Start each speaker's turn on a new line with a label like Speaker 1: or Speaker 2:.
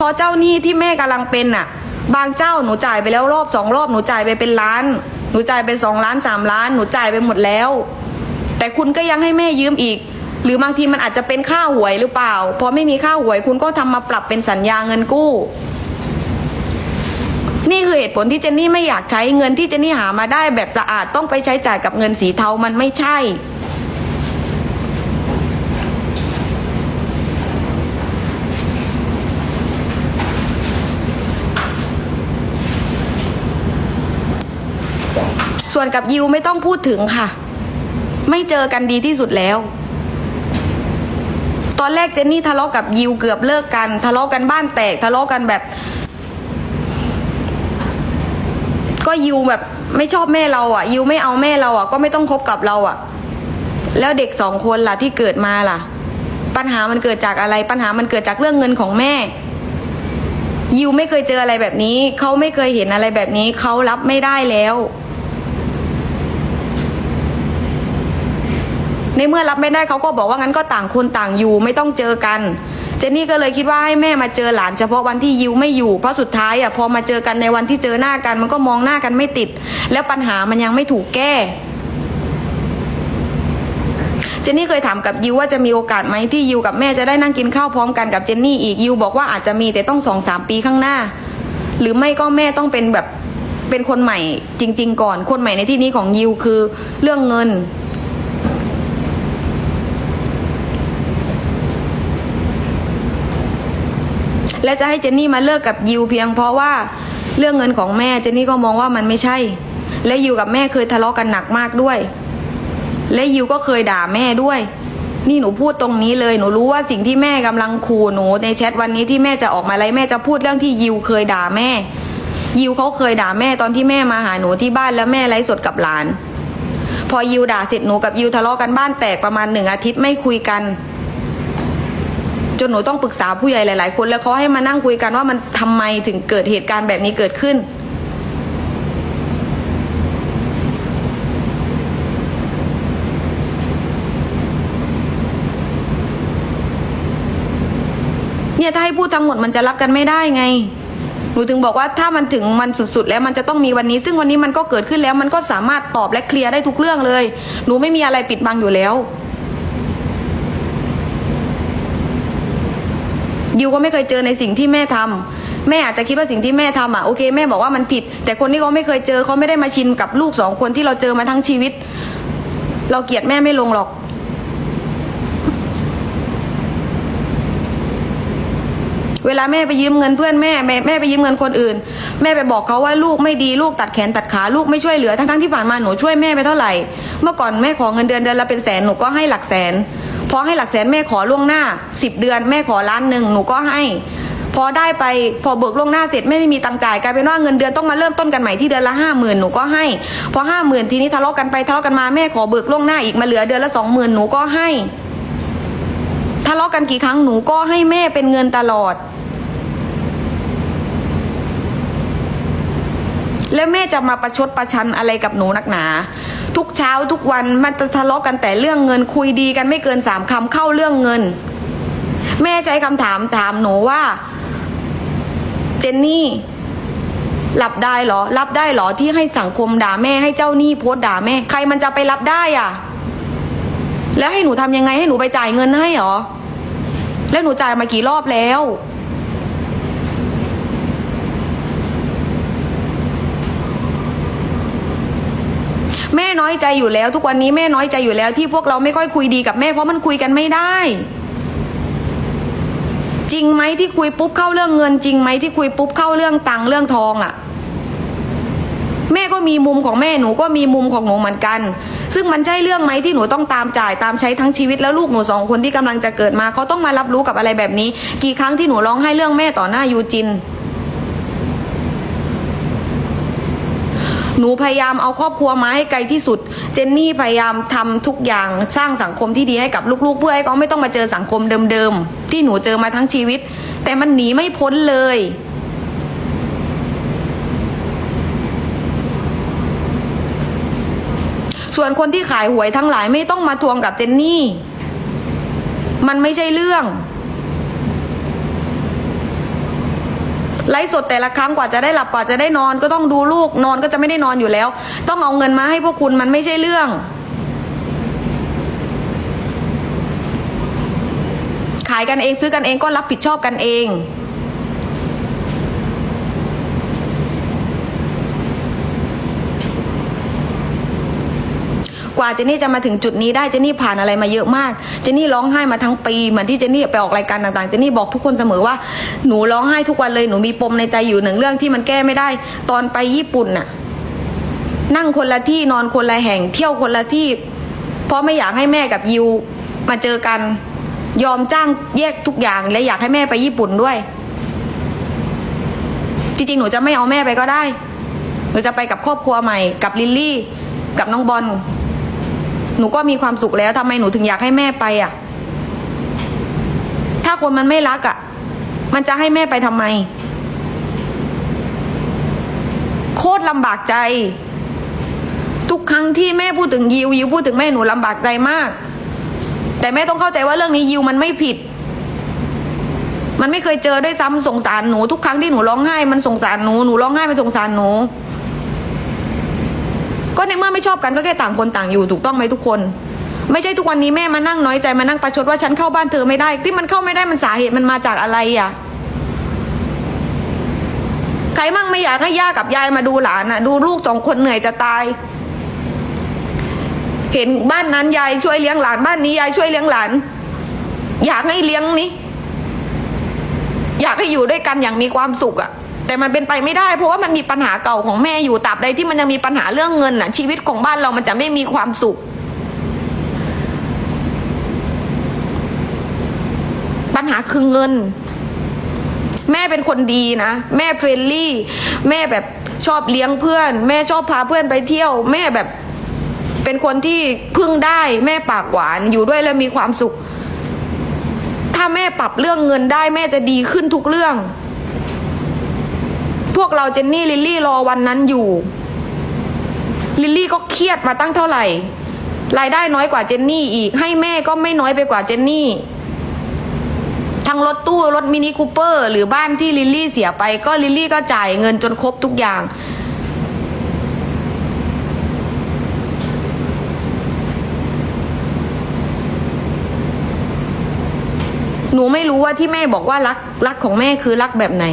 Speaker 1: พอเจ้าหนี้ที่แม่กำลังเป็นน่ะ บางเจ้าหนูจ่ายไปแล้วรอบสองรอบหนูจ่ายไปเป็นล้าน หนูจ่ายไปสองล้านสามล้านหนูจ่ายไปหมดแล้ว แต่คุณก็ยังให้แม่ยืมอีก หรือบางทีมันอาจจะเป็นค่าหวยหรือเปล่าพอไม่มีค่าหวยคุณก็ทำมาปรับเป็นสัญญาเงินกู้ นี่คือเหตุผลที่เจนนี่ไม่อยากใช้เงินที่เจนนี่หามาได้แบบสะอาดต้องไปใช้จ่ายกับเงินสีเทามันไม่ใช่ ส่วนกับยิวไม่ต้องพูดถึงค่ะ ไม่เจอกันดีที่สุดแล้ว ตอนแรกเจนนี่ทะเลาะกับยิวเกือบเลิกกัน ทะเลาะกันบ้านแตก ทะเลาะกันแบบ ก็ยิวแบบไม่ชอบแม่เราอะ ยิวไม่เอาแม่เราอะ ก็ไม่ต้องคบกับเราอะ แล้วเด็กสองคนล่ะที่เกิดมาล่ะ ปัญหามันเกิดจากอะไร ปัญหามันเกิดจากเรื่องเงินของแม่ยิวไม่เคยเจออะไรแบบนี้ เขาไม่เคยเห็นอะไรแบบนี้ เขารับไม่ได้แล้ว ในเมื่อรับไม่ได้เขาก็บอกว่างั้นก็ต่างคนต่างอยู่ไม่ต้องเจอกัน เจนนี่ก็เลยคิดว่าให้แม่มาเจอหลานเฉพาะวันที่ยิวไม่อยู่เพราะสุดท้ายอะพอมาเจอกันในวันที่เจอหน้ากัน มันก็มองหน้ากันไม่ติด แล้วปัญหามันยังไม่ถูกแก้เจนนี่เคยถามกับยิวว่าจะมีโอกาสไหมที่ยิวกับแม่จะได้นั่งกินข้าวพร้อมกันกับเจนนี่อีกยิวบอกว่าอาจจะมีแต่ต้องสองสามปีข้างหน้า หรือไม่ก็แม่ต้องเป็นแบบเป็นคนใหม่จริง ๆ ก่อนคนใหม่ในที่นี้ของยิวคือเรื่องเงิน และจะให้เจนนี่มาเลิกกับยิวเพียงเพราะว่าเรื่องเงินของแม่เจนนี่ก็มองว่ามันไม่ใช่ และยิวกับแม่เคยทะเลาะกันหนักมากด้วย และยิวก็เคยด่าแม่ด้วย นี่หนูพูดตรงนี้เลยหนูรู้ว่าสิ่งที่แม่กำลังขู่หนูในแชทวันนี้ที่แม่จะออกมาอะไรแม่จะพูดเรื่องที่ยิวเคยด่าแม่ ยิวเขาเคยด่าแม่ตอนที่แม่มาหาหนูที่บ้านแล้วแม่ไลฟ์สดกับหลาน พอยิวด่าเสร็จหนูกับยิวทะเลาะกันบ้านแตกประมาณหนึ่งอาทิตย์ไม่คุยกัน จนหนูต้องปรึกษาผู้ใหญ่หลาย ๆ คน แล้วเขาให้มานั่งคุยกันว่ามันทำไมถึงเกิดเหตุการณ์แบบนี้เกิดขึ้น เนี่ยถ้าให้พูดทั้งหมดมันจะรับกันไม่ได้ไงหนูถึงบอกว่าถ้ามันถึงมันสุด ๆ แล้วมันจะต้องมีวันนี้ ซึ่งวันนี้มันก็เกิดขึ้นแล้วมันก็สามารถตอบและเคลียร์ได้ทุกเรื่องเลย หนูไม่มีอะไรปิดบังอยู่แล้ว ยิวก็ไม่เคยเจอในสิ่งที่แม่ทำแม่อาจจะคิดว่าสิ่งที่แม่ทำอะโอเคแม่บอกว่ามันผิด แต่คนที่เขาไม่เคยเจอเขาไม่ได้มาชินกับลูกสองคนที่เราเจอมาทั้งชีวิต เราเกลียดแม่ไม่ลงหรอก เวลาแม่ไปยืมเงินเพื่อนแม่แม่แม่ไปยืมเงินคนอื่น แม่ไปบอกเขาว่าลูกไม่ดีลูกตัดแขนตัดขาลูกไม่ช่วยเหลือทั้งทั้งๆที่ผ่านมาหนูช่วยแม่ไปเท่าไหร่ เมื่อก่อนแม่ขอเงินเดือนเดือนละเป็นแสนหนูก็ให้หลักแสน พอให้หลักแสนแม่ขอล่วงหน้าสิบเดือนแม่ขอล้านหนึ่งหนูก็ให้ พอได้ไปพอเบิกล่วงหน้าเสร็จแม่ไม่มีตังค์จ่ายกลายเป็นว่าเงินเดือนต้องมาเริ่มต้นกันใหม่ที่เดือนละห้าหมื่นหนูก็ให้ พอห้าหมื่นทีนี้ทะเลาะกันไปทะเลาะกันมาแม่ขอเบิกล่วงหน้าอีกมาเหลือเดือนละสองหมื่นหนูก็ให้ทะเลาะกันกี่ครั้งหนูก็ให้แม่เป็นเงินตลอด แล้วแม่จะมาประชดประชันอะไรกับหนูนักหนา ทุกเช้าทุกวันมันจะทะเลาะกันแต่เรื่องเงินคุยดีกันไม่เกินสามคำเข้าเรื่องเงิน แม่ใช้คำถามถามหนูว่า เจนนี่รับได้เหรอ รับได้เหรอที่ให้สังคมด่าแม่ให้เจ้าหนี้โพสด่าแม่ ใครมันจะไปรับได้อะ แล้วให้หนูทำยังไงให้หนูไปจ่ายเงินให้หรอ แล้วหนูจ่ายมากี่รอบแล้ว ม่น้อยใจอยู่แล้ว ทุกวันนี้แม่น้อยใจอยู่แล้วที่พวกเราไม่ค่อยคุยดีกับแม่เพราะมันคุยกันไม่ได้ จริงไหมที่คุยปุ๊บเข้าเรื่องเงินจริงไหมที่คุยปุ๊บเข้าเรื่องตังเรื่องทองอะ่ะ แม่ก็มีมุมของแม่หนูก็มีมุมของหนูเหมือนกัน ซึ่งมันใช่เรื่องไหมที่หนูต้องตามจ่ายตามใช้ทั้งชีวิตแล้วลูกหนูสองคนที่กำลังจะเกิดมาเขาต้องมารับรู้กับอะไรแบบนี้ กี่ครั้งที่หนูร้องไห้เรื่องแม่ต่อหน้ายูจิน หนูพยายามเอาครอบครัวมาให้ไกลที่สุด เจนนี่พยายามทำทุกอย่างสร้างสังคมที่ดีให้กับลูกๆ เพื่อให้เขาไม่ต้องมาเจอสังคมเดิมๆ ที่หนูเจอมาทั้งชีวิต แต่มันหนีไม่พ้นเลยส่วนคนที่ขายหวยทั้งหลายไม่ต้องมาทวงกับเจนนี่ มันไม่ใช่เรื่อง ไลฟ์สดแต่ละครั้งกว่าจะได้หลับกว่าจะได้นอน ก็ต้องดูลูกนอนก็จะไม่ได้นอนอยู่แล้ว ต้องเอาเงินมาให้พวกคุณมันไม่ใช่เรื่อง ขายกันเองซื้อกันเองก็รับผิดชอบกันเอง ว่าเจนนี่จะมาถึงจุดนี้ได้เจนนี่ผ่านอะไรมาเยอะมากเจนนี่ร้องไห้มาทั้งปีเหมือนที่เจนนี่ไปออกรายการต่างๆเจนนี่บอกทุกคนเสมอว่าหนูร้องไห้ทุกวันเลยหนูมีปมในใจอยู่หนึ่งเรื่องที่มันแก้ไม่ได้ ตอนไปญี่ปุ่นน่ะ นั่งคนละที่นอนคนละแห่งเที่ยวคนละที่ เพราะไม่อยากให้แม่กับยิวมาเจอกันยอมจ้างแยกทุกอย่างและอยากให้แม่ไปญี่ปุ่นด้วย จริงๆ หนูจะไม่เอาแม่ไปก็ได้ หนูจะไปกับครอบครัวใหม่ กับลิลลี่ กับน้องบอล หนูก็มีความสุขแล้วทำไมหนูถึงอยากให้แม่ไปอะ ถ้าคนมันไม่รักอะ มันจะให้แม่ไปทำไม โคตรลำบากใจ ทุกครั้งที่แม่พูดถึงยิวยิวพูดถึงแม่หนูลำบากใจมาก แต่แม่ต้องเข้าใจว่าเรื่องนี้ยิวมันไม่ผิด มันไม่เคยเจอด้วยซ้ำสงสารหนูทุกครั้งที่หนูร้องไห้มันสงสารหนูหนูร้องไห้มันสงสารหนู ก็ในเมื่อไม่ชอบกันก็แค่ต่างคนต่างอยู่ถูกต้องไหมทุกคน ไม่ใช่ทุกวันนี้แม่มานั่งน้อยใจมานั่งประชดว่าฉันเข้าบ้านเธอไม่ได้ ที่มันเข้าไม่ได้มันสาเหตุมันมาจากอะไรอะใครมั่งไม่อยากให้ย่ากับยายมาดูหลานอะดูลูกสองคนเหนื่อยจะตาย เห็นบ้านนั้นยายช่วยเลี้ยงหลานบ้านนี้ยายช่วยเลี้ยงหลาน อยากให้เลี้ยงนี้ อยากให้อยู่ด้วยกันอย่างมีความสุขอะ แต่มันเป็นไปไม่ได้ เพราะว่ามันมีปัญหาเก่าของแม่อยู่ตราบใดที่มันยังมีปัญหาเรื่องเงินน่ะ ชีวิตของบ้านเรามันจะไม่มีความสุข ปัญหาคือเงิน แม่เป็นคนดีนะแม่เฟรนลี่ แม่แบบชอบเลี้ยงเพื่อน แม่ชอบพาเพื่อนไปเที่ยว แม่แบบเป็นคนที่พึ่งได้ แม่ปากหวานอยู่ด้วยแล้วมีความสุข ถ้าแม่ปรับเรื่องเงินได้แม่จะดีขึ้นทุกเรื่อง วกเราเจนนี่ลิลลี่รอวันนั้นอยู่ ลิลลี่ก็เครียดมาตั้งเท่าไหร่ รายได้น้อยกว่าเจนนี่อีก ให้แม่ก็ไม่น้อยไปกว่าเจนนี่ ทั้งรถตู้รถมินิคูเปอร์ หรือบ้านที่ลิลลี่เสียไป ก็ลิลลี่ก็จ่ายเงินจนครบทุกอย่างหนูไม่รู้ว่าที่แม่บอกว่ารักรักของแม่คือรักแบบไหน